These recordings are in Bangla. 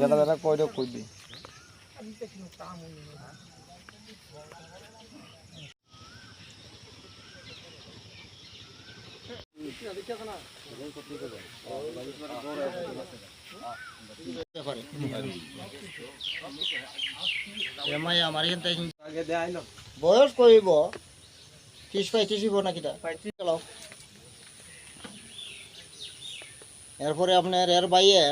যেটা যেটা বয়স করিব ত্রিশ পঁয়ত্রিশ হইব না কিটা? চালাও এরপরে আপনার এর বাইয়ে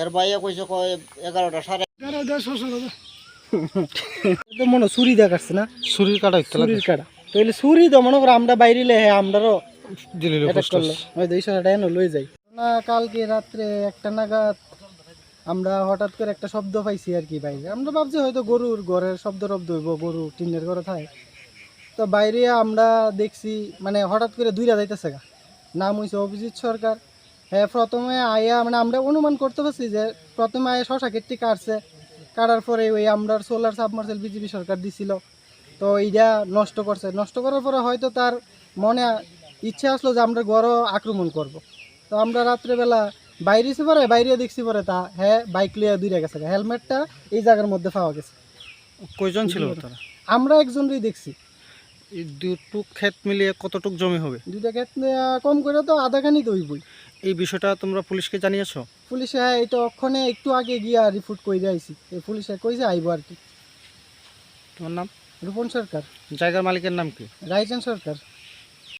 এর বাইয়ে কইছে কয় এগারোটা সাড়ে তো মনে ছুরি দেখাচ্ছে না? ছুরির কাটা ছুরির কাটা। তাহলে ছুরি তো মনে করো আমরা বাইরিলে হ্যাঁ অ্যাটাক করল হয়তো এই এনে লই যাই। না কালকে রাত্রে একটা নাগাদ আমরা হঠাৎ করে একটা শব্দ পাইছি আর কি বাইরে। আমরা ভাবছি হয়তো গরুর ঘরের শব্দ টব্দ হইব গরু টিনের ঘরে থাকে। তো বাইরে আমরা দেখছি মানে হঠাৎ করে দুইটা যাইতেছে গা। নাম হইছে অভিজিৎ সরকার। প্রথমে আয়া মানে আমরা অনুমান করতে পারছি যে প্রথমে আয়া শশা কেটটি কাটছে। কাটার পরে ওই আমরা সোলার সাবমার্সেল বিজেপি সরকার দিছিল। তো এইটা নষ্ট করছে। নষ্ট করার পরে হয়তো তার মনে ইচ্ছা আসলো যে আমরা গড় আক্রমণ করব। তো আমরা রাত্রেবেলা বাইরে এসে পরে বাইরে দেখছি পরে তা হ্যাঁ বাইক লিয়ে দূরে গেছে। হেলমেটটা এই জায়গার মধ্যে পাওয়া গেছে। কয়জন ছিল তারা? আমরা একজনই দেখছি। এই দুটুক ক্ষেত মিলিয়ে কতটুক জমি হবে? দুইটা ক্ষেত কম করে তো আধাখানি তো হইবই। এই বিষয়টা তোমরা পুলিশকে জানিয়েছো? পুলিশে হ্যাঁ এটা অক্ষণে একটু আগে গিয়া রিপোর্ট করে আইছি। এই পুলিশে কইছে আইব আর কি। তোমার নাম? রূপন সরকার। জায়গার মালিকের নাম কি? রায়চান সরকার।